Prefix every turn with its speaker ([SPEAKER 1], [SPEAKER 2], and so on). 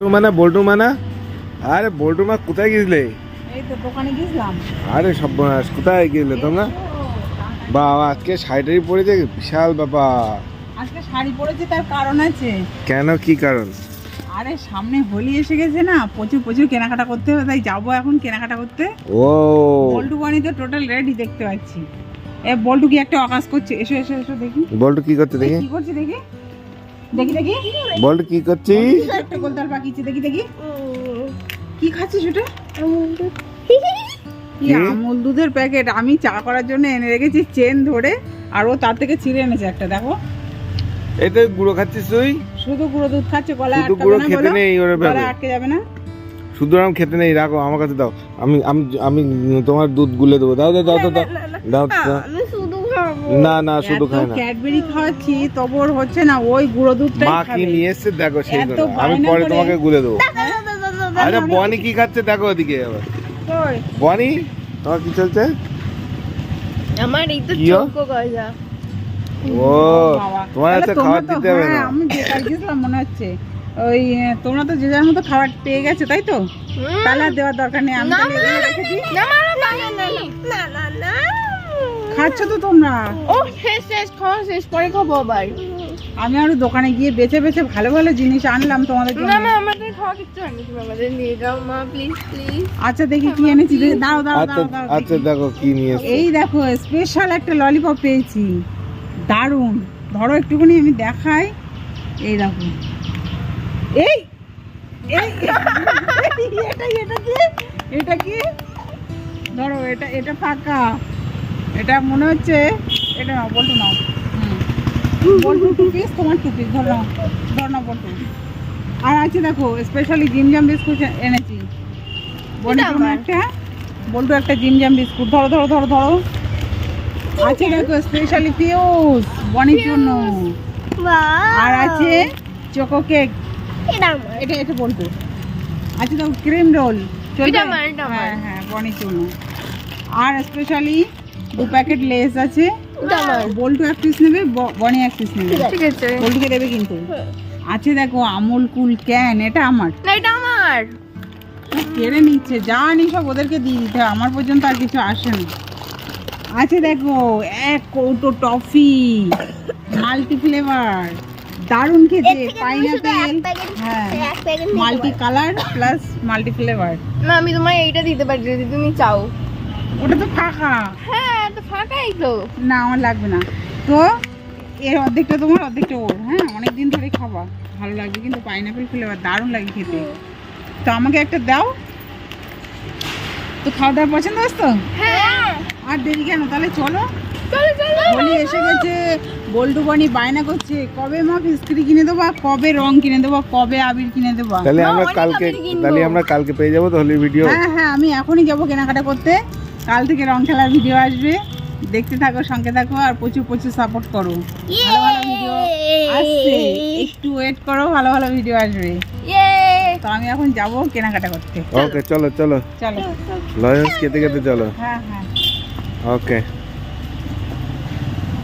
[SPEAKER 1] বল্টু মানা বল্টু মানা? আরে বল্টু মা কোথায় গেছিলে?
[SPEAKER 2] এই তো দোকানে গেছিলাম।
[SPEAKER 1] আরে সর্বনাশ কোথায় গেছিলে তোমরা? বাবা আজকে শাড়িটারি পরেছে বিশাল ব্যাপার।
[SPEAKER 2] আজকে শাড়ি পরেছি তার কারণ আছে।
[SPEAKER 1] কেন কি কারণ?
[SPEAKER 2] আরে সামনে হোলি এসে গেছে না প্রচুর প্রচুর কেনাকাটা করতে হবে তাই যাব এখন কেনাকাটা করতে।
[SPEAKER 1] ও।
[SPEAKER 2] বল্টু বানি তো টোটাল রেডি দেখতে পাচ্ছি। এ বল্টু কি একটা আকাশ করছে? এসো এসো এসো দেখি।
[SPEAKER 1] বল্টু কি করতে দেখি?
[SPEAKER 2] কি করছে দেখি? দেখি দেখি।
[SPEAKER 1] বল্টু কি করছিস?
[SPEAKER 2] একটা গোলতাল পাকিছে দেখি দেখি। কি খাচ্ছিস ওটা? আমুল দুধের প্যাকেট? আমি চা করার জন্য এনে রেখেছি চেন ধরে আর ও তার থেকে ছিঁড়ে এনেছে একটা দেখো।
[SPEAKER 1] এটা গুঁড়ো খাচ্ছিস তুই?
[SPEAKER 2] শুধু গুঁড়ো দুধ খাচ্ছে গলায়
[SPEAKER 1] শুধু গুঁড়ো খেতে নেই ওর ব্যাপারে।
[SPEAKER 2] আটকে যাবে না?
[SPEAKER 1] শুধু আরাম খেতে নেই রাখো আমার কাছে দাও। আমি আমি আমি তোমার দুধ গুলে দেবো। দাও দাও দাও দাও দাও। দাও।
[SPEAKER 3] আমি
[SPEAKER 1] না না শুধু খাই না
[SPEAKER 2] ক্যাডবেরি খাওয়াচ্ছি তবর হচ্ছে না ওই গুঁড়ো দুধটাই
[SPEAKER 1] মা কি নিয়ে এসেছে দেখো সেই আমি পরে তোমাকে গুলে আরে বনি কি খাচ্ছে দেখো ওদিকে আবার বনি তোমার কি চলছে
[SPEAKER 3] আমার এই তো গজা
[SPEAKER 1] ও তোমার খাবার দিতে হবে না
[SPEAKER 2] আমি গেছিলাম মনে হচ্ছে ওই তোমরা তো যে যার মতো খাবার পেয়ে গেছে তাই তো তাহলে দেওয়ার দরকার নেই আমি
[SPEAKER 3] না না না না না না
[SPEAKER 2] খাচ্ছ তো তোমরা?
[SPEAKER 3] ও শেষ শেষ খাওয়া শেষ পরে খাব আবার।
[SPEAKER 2] আমি আরও দোকানে গিয়ে বেছে বেছে ভালো ভালো জিনিস আনলাম তোমাদের জন্য।
[SPEAKER 3] না মা আমাদের খাওয়া কিচ্ছু হয়নি তুমি আমাদের নিয়ে যাও মা প্লিজ প্লিজ
[SPEAKER 2] আচ্ছা দেখি কি এনেছি। দাও দাও
[SPEAKER 1] আচ্ছা
[SPEAKER 2] দাও দাও
[SPEAKER 1] আচ্ছা
[SPEAKER 2] দেখি।
[SPEAKER 1] দেখো কি নিয়ে এসছে।
[SPEAKER 2] এই দেখো স্পেশাল একটা ললিপপ পেয়েছি। দারুণ। ধরো একটুখানি আমি দেখাই। এই দেখো। এই এই এটা এটা কি? এটা কি? ধরো এটা এটা ফাঁকা। এটা মনে হচ্ছে এটা নাও বলটু নাও। হুম। বলটু টু পিস তোমার টু পিস ধরো ধরো নাও বলটু। আর আছে দেখো স্পেশালি জিমজাম বিস্কুট এনেছি। বনি
[SPEAKER 3] এটা
[SPEAKER 2] একটা বলটু একটা জিমজাম বিস্কুট ধরো ধরো ধরো ধরো। আছে দেখো স্পেশালি পিউস বনির জন্য। আর আছে চকো কেক
[SPEAKER 3] এটা
[SPEAKER 2] এটা বলতো আচ্ছা দেখো ক্রিম রোল
[SPEAKER 3] আমার।
[SPEAKER 2] হ্যাঁ হ্যাঁ বনির জন্য। আর স্পেশালি দু প্যাকেট লেস আছে। বল্টু এক পিস নেবে বনি এক পিস নেবে।
[SPEAKER 3] ঠিক আছে।
[SPEAKER 2] বল্টুকে দেবে কিন্তু। আছে দেখো আমুল কুল ক্যান এটা আমার।
[SPEAKER 3] না এটা আমার।
[SPEAKER 2] কেড়ে নিচ্ছে। যা নি সব ওদেরকে দিয়ে দিতে হয়। আমার পর্যন্ত আর কিছু আসে না। আছে দেখো এক কৌটো টফি। Multi flavour. দারুণ খেতে পাইনাপেল। হ্যাঁ। Multi colour plus multi flavour.
[SPEAKER 3] না আমি তোমায় এইটা দিতে পারি যদি তুমি চাও।
[SPEAKER 2] ওটা তো ফাঁকা।
[SPEAKER 3] হ্যাঁ। তো তো
[SPEAKER 2] না আমার লাগবে না। তো এর অর্ধেকটা তোমার অর্ধেকটা ওর। হ্যাঁ অনেক দিন ধরে খাবা ভালো লাগবে কিন্তু পাইনাপেল ফ্লেভার দারুণ লাগে খেতে। তো আমাকে একটা দাও। তো খাওয়া দাওয়া পছন্দ তো?
[SPEAKER 3] হ্যাঁ।
[SPEAKER 2] আর দেরি কেন? তাহলে চলো।
[SPEAKER 3] চলো চলো।
[SPEAKER 2] হোলি এসে গেছে বল্টু বানি বায়না করছে। কবে মা ফিসকিরি কিনে দেবো আর কবে রং কিনে দেবো? কবে আবির কিনে দেবো?
[SPEAKER 1] তাহলে আমরা কালকে তাহলে আমরা কালকে পেয়ে যাব তাহলে ভিডিও
[SPEAKER 2] হ্যাঁ হ্যাঁ আমি এখনই যাব কেনাকাটা করতে। কাল থেকে রং খেলার ভিডিও আসবে। দেখতে থাকো সঙ্গে থাকো আর প্রচুর প্রচুর সাপোর্ট করো। ভালো ভালো ভিডিও আসছে। একটু ওয়েট করো ভালো ভালো ভিডিও আসবে।
[SPEAKER 3] ইয়ে
[SPEAKER 2] তো আমি এখন যাব কেনাকাটা করতে।
[SPEAKER 1] ওকে চলো চলো।
[SPEAKER 2] চলো।
[SPEAKER 1] লয়েন্স খেতে খেতে চলো।
[SPEAKER 2] হ্যাঁ হ্যাঁ।
[SPEAKER 1] ওকে